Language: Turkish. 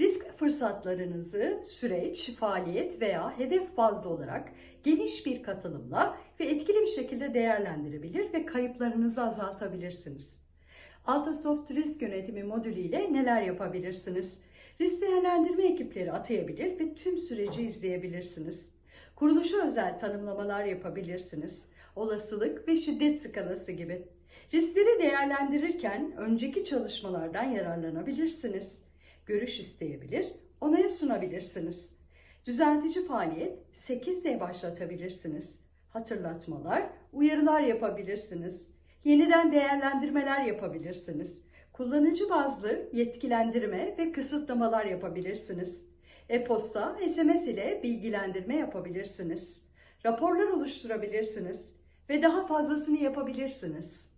Risk fırsatlarınızı süreç, faaliyet veya hedef bazlı olarak geniş bir katılımla ve etkili bir şekilde değerlendirebilir ve kayıplarınızı azaltabilirsiniz. Altasoft Risk Yönetimi modülü ile neler yapabilirsiniz? Risk değerlendirme ekipleri atayabilir ve tüm süreci izleyebilirsiniz. Kuruluşa özel tanımlamalar yapabilirsiniz. Olasılık ve şiddet skalası gibi. Riskleri değerlendirirken önceki çalışmalardan yararlanabilirsiniz. Görüş isteyebilir, onaya sunabilirsiniz. Düzeltici faaliyet 8D başlatabilirsiniz. Hatırlatmalar, uyarılar yapabilirsiniz. Yeniden değerlendirmeler yapabilirsiniz. Kullanıcı bazlı yetkilendirme ve kısıtlamalar yapabilirsiniz. E-posta, SMS ile bilgilendirme yapabilirsiniz. Raporlar oluşturabilirsiniz ve daha fazlasını yapabilirsiniz.